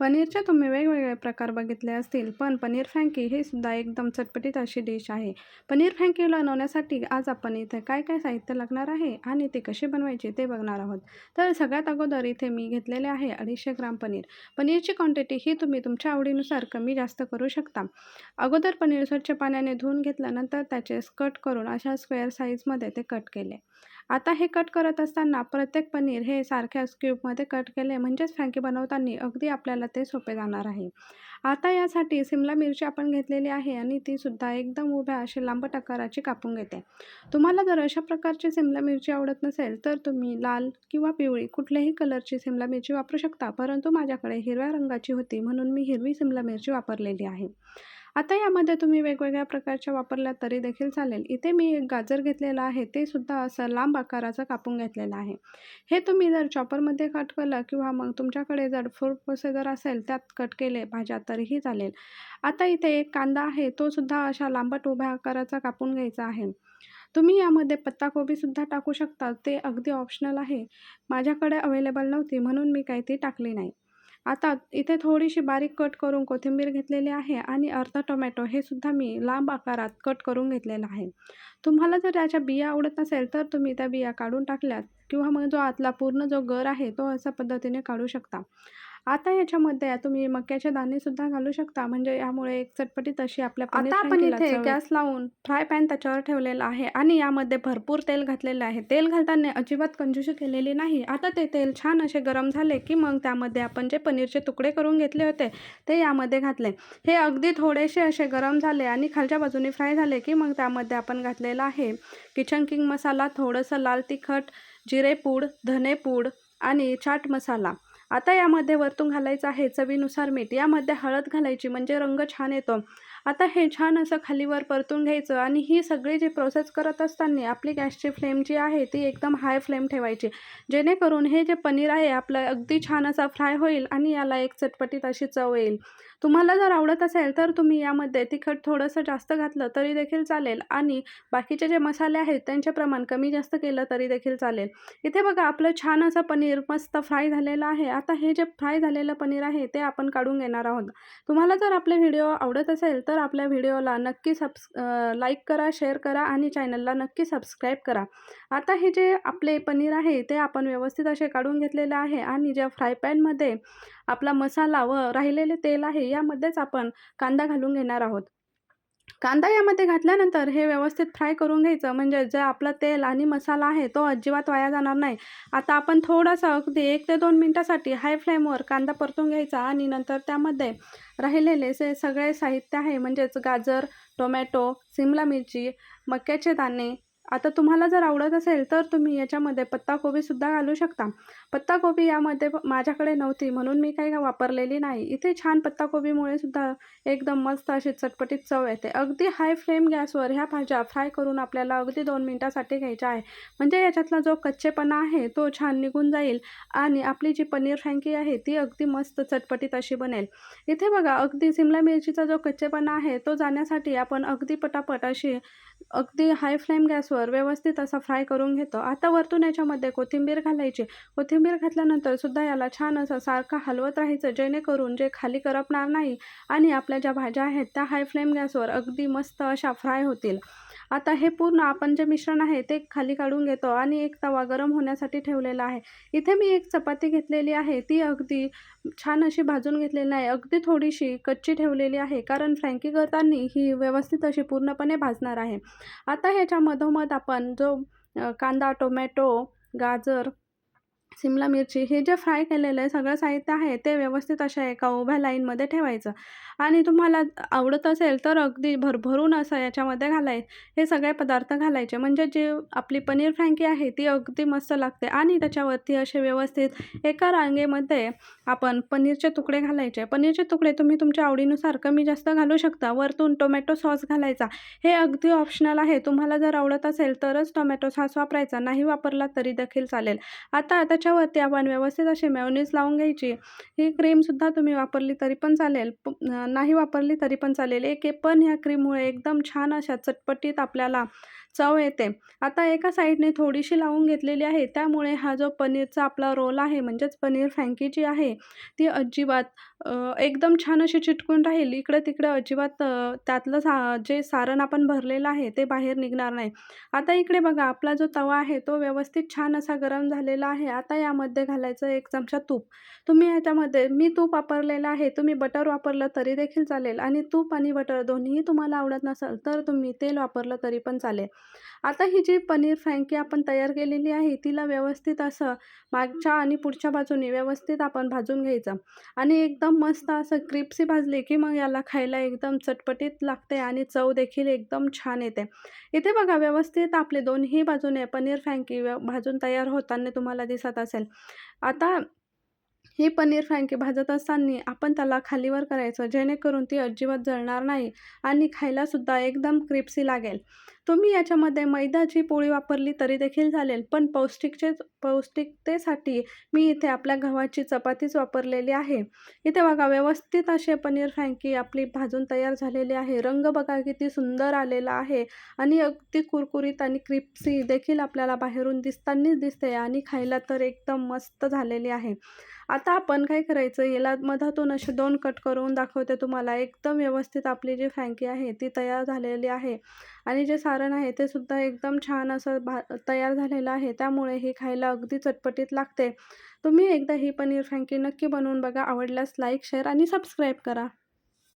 पनीरचे तुम्ही वेगवेगळे प्रकार बघितले असतील पण पनीर फ्रँकी हे सुद्धा एकदम चटपटीत अशी डिश आहे. पनीर फ्रँकी बनवण्यासाठी आज आपण इथे काय काय साहित्य लागणार आहे आणि ते कसे बनवायचे ते बघणार आहोत. तर सगळ्यात अगोदर इथे मी घेतलेले आहे अडीचशे ग्राम पनीर. पनीरची क्वांटिटी ही तुम्ही तुमच्या आवडीनुसार कमी जास्त करू शकता. अगोदर पनीर स्वच्छ पाण्याने धुवून घेतल्यानंतर त्याचे कट करून अशा स्क्वेअर साईजमध्ये ते कट केले. आता हे कट करत असताना प्रत्येक पनीर हे सारख्या क्यूबमध्ये कट केले म्हणजेच फ्रँकी बनवताना अगदी आपल्याला ते सोपे जाणार आहे. आता यासाठी सिमला मिरची आपण घेतलेली आहे आणि ती सुद्धा एकदम उभ्या अशी लांबट आकाराची कापून घेते. तुम्हाला जर अशा प्रकारची सिमला मिरची आवडत नसेल तर तुम्ही लाल किंवा पिवळी कुठल्याही कलरची सिमला मिरची वापरू शकता परंतु माझ्याकडे हिरव्या रंगाची होती म्हणून मी हिरवी सिमला मिरची वापरलेली आहे. आता यामध्ये तुम्ही वेगवेगळ्या प्रकारच्या वापरल्या तरी देखील चालेल. इथे मी एक गाजर घेतलेलं आहे ते सुद्धा असं लांब आकाराचं कापून घेतलेलं आहे. हे तुम्ही जर चॉपरमध्ये कट केलं किंवा मग तुमच्याकडे जर फूड प्रोसेसर असेल त्यात कट केले भाज्या तरीही चालेल. आता इथे एक कांदा आहे तो सुद्धा अशा लांबट उभ्या आकाराचा कापून घ्यायचा आहे. तुम्ही यामध्ये पत्ताकोबीसुद्धा टाकू शकता ते अगदी ऑप्शनल आहे. माझ्याकडे अवेलेबल नव्हती म्हणून मी काही ती टाकली नाही. आता इथे थोडीशी बारीक कट करून कोथिंबीर घेतलेली आहे आणि अर्धा टोमॅटो हे सुद्धा मी लांब आकारात कट करून घेतलेलं आहे. तुम्हाला जर याच्या बिया आवडत नसेल तर तुम्ही त्या बिया काढून टाकल्यात किंवा मग जो आतला पूर्ण जो गर आहे तो अशा पद्धतीने काढू शकता. आता याच्यामध्ये तुम्ही मक्याचे दाणेसुद्धा घालू शकता. म्हणजे यामुळे एक चटपटीत अशी आपल्या आता आपण इथे गॅस लावून फ्राय पॅन त्याच्यावर ठेवलेला आहे आणि यामध्ये भरपूर तेल घातलेलं आहे. तेल घालताना अजिबात कंजूशी केलेली नाही. आता ते तेल छान असे गरम झाले की मग त्यामध्ये आपण जे पनीरचे तुकडे करून घेतले होते ते यामध्ये घातले. हे अगदी थोडेसे असे गरम झाले आणि खालच्या बाजूने फ्राय झाले की मग त्यामध्ये आपण घातलेलं आहे किचन किंग मसाला थोडंसं लाल तिखट जिरेपूड धनेपूड आणि चाट मसाला. आता यामध्ये वरतून घालायचं आहे चवीनुसार मीठ. यामध्ये हळद घालायची म्हणजे रंग छान येतो. आता हे छान असं खालीवर परतून घ्यायचं आणि ही सगळी जी प्रोसेस करत असताना आपली गॅसची फ्लेम जी आहे ती एकदम हाय फ्लेम ठेवायची. जेणेकरून हे जे पनीर आहे आपलं अगदी छान असा फ्राय होईल आणि याला एक चटपटीत अशी चव येईल. तुम्हाला जर आवडत असेल तर तुम्ही यामध्ये तिखट थोडंसं जास्त घातलं तरी देखील चालेल आणि बाकीचे जे मसाले आहेत त्यांचे प्रमाण कमी जास्त केलं तरी देखील चालेल. इथे बघा आपलं छान असं पनीर मस्त फ्राय झालेलं आहे आता हे जे फ्राय झालेलं पनीर आहे ते आपण काढून घेणार आहोत. तुम्हाला जर आपले व्हिडिओ आवडत असेल तर आपल्या व्हिडिओला नक्की सबस् लाईक करा शेअर करा आणि चॅनलला नक्की सबस्क्राईब करा. आता हे जे आपले पनीर आहे ते आपण व्यवस्थित असे काढून घेतलेले आहे आणि ज्या फ्राय पॅनमध्ये आपला मसाला व राहिलेले तेल आहे यामध्येच आपण कांदा घालून घेणार आहोत. कांदा यामध्ये घातल्यानंतर हे व्यवस्थित फ्राय करून घ्यायचं. म्हणजे जे आपलं तेल आणि मसाला आहे तो अजिबात वाया जाणार नाही. आता आपण थोडंसं अगदी एक ते दोन मिनटासाठी हाय फ्लेमवर कांदा परतून घ्यायचा आणि नंतर त्यामध्ये राहिलेले जे सगळे साहित्य आहे म्हणजेच गाजर टोमॅटो सिमला मिरची मक्याचे दाणे आता तुम्हाला जर आवडत असेल तर तुम्ही याच्यामध्ये पत्ताकोबीसुद्धा घालू शकता. पत्ताकोबी यामध्ये माझ्याकडे नव्हती म्हणून मी काही वापरलेली नाही. इथे छान पत्ताकोबीमुळे सुद्धा एकदम मस्त अशी चटपटीत चव येते. अगदी हाय फ्लेम गॅसवर ह्या भाज्या फ्राय करून आपल्याला अगदी दोन मिनटासाठी घ्यायच्या आहे. म्हणजे याच्यातला जो कच्चेपणा आहे तो छान निघून जाईल आणि आपली जी पनीर फ्रँकी आहे ती अगदी मस्त चटपटीत अशी बनेल. इथे बघा अगदी सिमला मिरचीचा जो कच्चेपणा आहे तो जाण्यासाठी आपण अगदी पटापट अशी अगदी हाय फ्लेम गॅसवर व्यवस्थित असा फ्राय करून घेतो. आता वरतून याच्यामध्ये कोथिंबीर घालायची. कोथिंबीर घातल्यानंतर सुद्धा याला छान असं सारखं हलवत राहायचं जेणेकरून जे खाली करपणार नाही आणि आपल्या ज्या भाज्या आहेत त्या हाय फ्लेम गॅसवर अगदी मस्त अशा फ्राय होतील. आता हे पूर्ण आपण जे मिश्रण आहे ते खाली काढून घेतो आणि एक तवा गरम होण्यासाठी ठेवलेला आहे. इथे मी एक चपाती घेतलेली आहे. ती अगदी छान अशी भाजून घेतलेली नाही. अगदी थोडीशी कच्ची ठेवलेली आहे. कारण फ्रँकी करताना ही व्यवस्थित अशी पूर्णपणे भाजणार आहे. आता ह्याच्या मधोमध आपण जो कांदा टोमॅटो गाजर सिमला मिरची हे जे फ्राय केलेलं आहे सगळं साहित्य आहे ते व्यवस्थित अशा एका उभ्या लाईनमध्ये ठेवायचं. आणि तुम्हाला आवडत असेल तर अगदी भरभरून असं याच्यामध्ये घालाय हे सगळे पदार्थ घालायचे. म्हणजे जे आपली पनीर फ्रँकी आहे ती अगदी मस्त लागते. आणि त्याच्यावरती असे व्यवस्थित एका रांगेमध्ये आपण पनीरचे तुकडे घालायचे. पनीरचे तुकडे तुम्ही तुमच्या आवडीनुसार कमी जास्त घालू शकता. वरतून टोमॅटो सॉस घालायचा. हे अगदी ऑप्शनल आहे. तुम्हाला जर आवडत असेल तरच टोमॅटो सॉस वापरायचा. नाही वापरला तरी देखील चालेल. आता त्याच्यावरती आपण व्यवस्थित अशी मेवनीज लावून घ्यायची. ही क्रीमसुद्धा तुम्ही वापरली तरी पण चालेल. नाही वापरली तरी पण चालेल. एक पण ह्या क्रीममुळे एकदम छान अशा चटपटीत आपल्याला चव येते. आता एका साईडने थोडीशी लावून घेतलेली आहे. त्यामुळे हा जो पनीरचा आपला रोल आहे म्हणजेच पनीर फ्रँकी जी आहे ती अजिबात एकदम छान अशी चिटकून राहील. इकडं तिकडं अजिबात त्यातलं सा जे सारण आपण भरलेलं आहे ते बाहेर निघणार नाही. आता इकडे बघा आपला जो तवा आहे तो व्यवस्थित छान असा गरम झालेला आहे. आता यामध्ये घालायचं एक चमचा तूप. तुम्ही ह्याच्यामध्ये मी तूप वापरलेलं आहे तुम्ही बटर वापरलं तरी देखील चालेल. आणि तूप आणि बटर दोन्हीही तुम्हाला आवडत नसेल तर तुम्ही तेल वापरलं तरी पण चालेल. आता ही जी पनीर फ्रँकी आपण तयार केलेली आहे तिला व्यवस्थित असं मागच्या आणि पुढच्या बाजूने व्यवस्थित आपण भाजून घ्यायचं. आणि एकदम मस्त असं क्रिप्सी भाजली की मग याला खायला एकदम चटपटीत लागते आणि चव देखील एकदम छान येते. इथे बघा व्यवस्थित आपले दोन्ही बाजूने पनीर फ्रँकी भाजून तयार होताना तुम्हाला दिसत असेल. आता ही पनीर फ्रँकी भाजत असताना आपण त्याला खालीवर करायचं जेणेकरून ती अजिबात जळणार नाही आणि खायलासुद्धा एकदम क्रिप्सी लागेल. तुम्ही याच्यामध्ये मैद्याची पोळी वापरली तरी देखील चालेल पण पौष्टिकचे पौष्टिकतेसाठी मी इथे आपल्या गव्हाची चपातीच वापरलेली आहे. इथे बघा व्यवस्थित असे पनीर फ्रँकी आपली भाजून तयार झालेली आहे. रंग बघा किती सुंदर आलेला आहे आणि अगदी कुरकुरीत आणि क्रिप्सी देखील आपल्याला बाहेरून दिसतानाच दिसते आणि खायला तर एकदम मस्त झालेली आहे. आता आपण काय करायचं याला मधातून असे दोन कट करून दाखवते तुम्हाला. एकदम व्यवस्थित आपली जी फ्रँकी आहे ती तयार झालेली आहे आणि जे सा सारण आहे ते सुद्धा एकदम छान असं भा तयार झालेलं आहे. त्यामुळे हे खायला अगदी चटपटीत लागते. तुम्ही एकदा ही पनीर फ्रँकी नक्की बनवून बघा. आवडल्यास लाईक शेअर आणि सबस्क्राईब करा.